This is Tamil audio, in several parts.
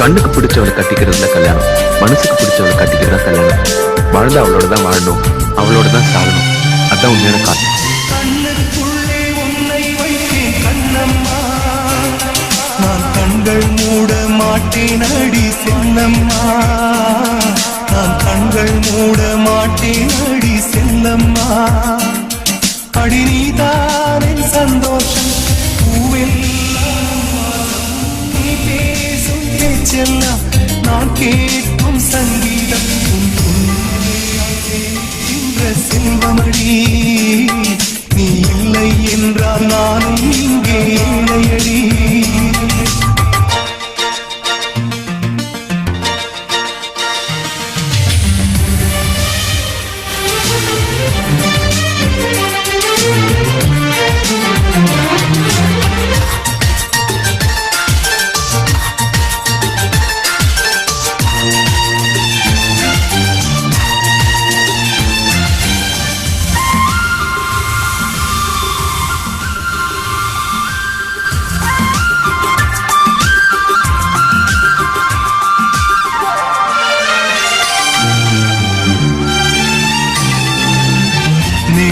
கண்ணுக்கு பிடிச்சவளை கட்டிக்கிறதுல கல்யாணம். மனசுக்கு பிடிச்சவளை கட்டிக்கிறதா கல்யாணம். வாழ்ந்து அவளோட தான் வாழணும். அவளோட தான் சாகணும். அதான் உண்மையான காரணம். கண்கள் மூட மாட்டேன் அடி செல்லம்மா. நான் கண்கள் மூட மாட்டேன் அடி செல்லம்மா அடி நீதானே சந்தோஷம். செல்வமடி. நீ இல்லை என்றால் நானும் இங்கே இல்லையடி.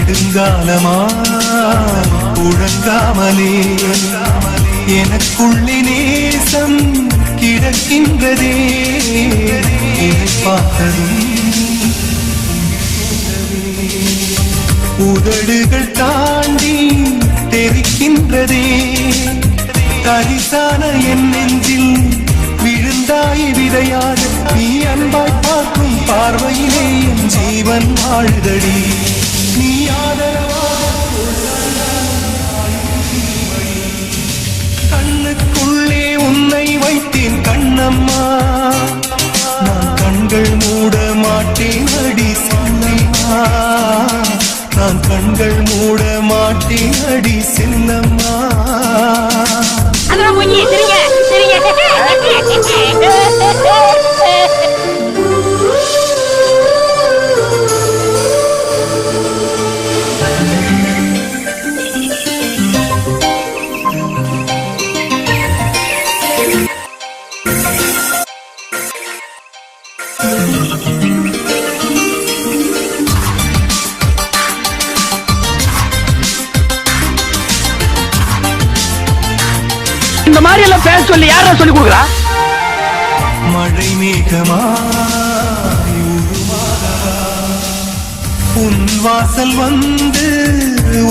நெடுங்காலமா? உழங்காமலே எனக்குள்ளி நேசம் கிடக்கின்றதே. பார்த்ததும் உதடுகள் தாண்டி தெரிக்கின்றதே. தரிசான என் நெஞ்சில் விழுந்தாய் விதையாக நீ அன்பாய் பார்க்கும் பார்வையிலே என் ஜீவன் வாழ்தடி கண்கள் மூட மாட்டி அடி சின்னம்மா. சரிங்க சரிங்க இந்த மாதிரி எல்லாம் பேச சொல்லி யாரா சொல்லி கொடுக்குறா? மழை மேகமா உன் வாசல் வந்து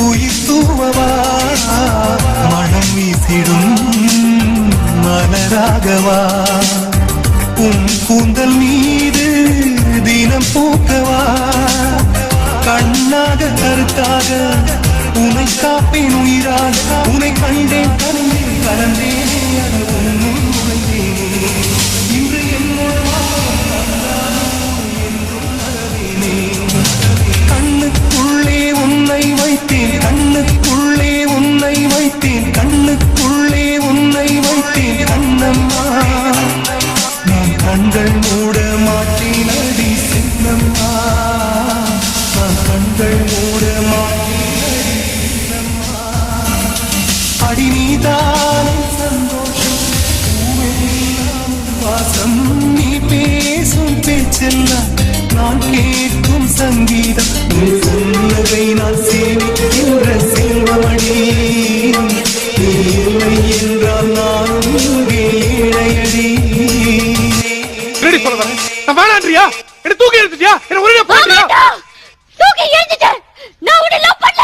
உயிர் தூவவா. மனம் வீசிடும் மலராகவா. உன் கூந்தல் மீது தினம் பூக்கவா. கண்ணாக கருத்தாக உனை காப்பேன் உயிராக கண்கள் மூடமா மாட்டேன் அடி சின்னம்மா சந்தோஷம் வாசம் நீ பேசும் பேச்செல்லாம் நான் கேட்கும் சங்கீதம் நீ சொன்னதை நான் சேமிக்கின்ற செல்வமணி நீ இல்லை என்றால் நானும் இங்கே ஏழையடி ரெடி சொல்ல நான் வேணான்றியா என்ன தூக்கி எடுத்துட்டியா? என்ன ஒரே போட்டியா தூக்கி எரிஞ்சிட்டேன் நான் உன்னை லவ் பண்ணல.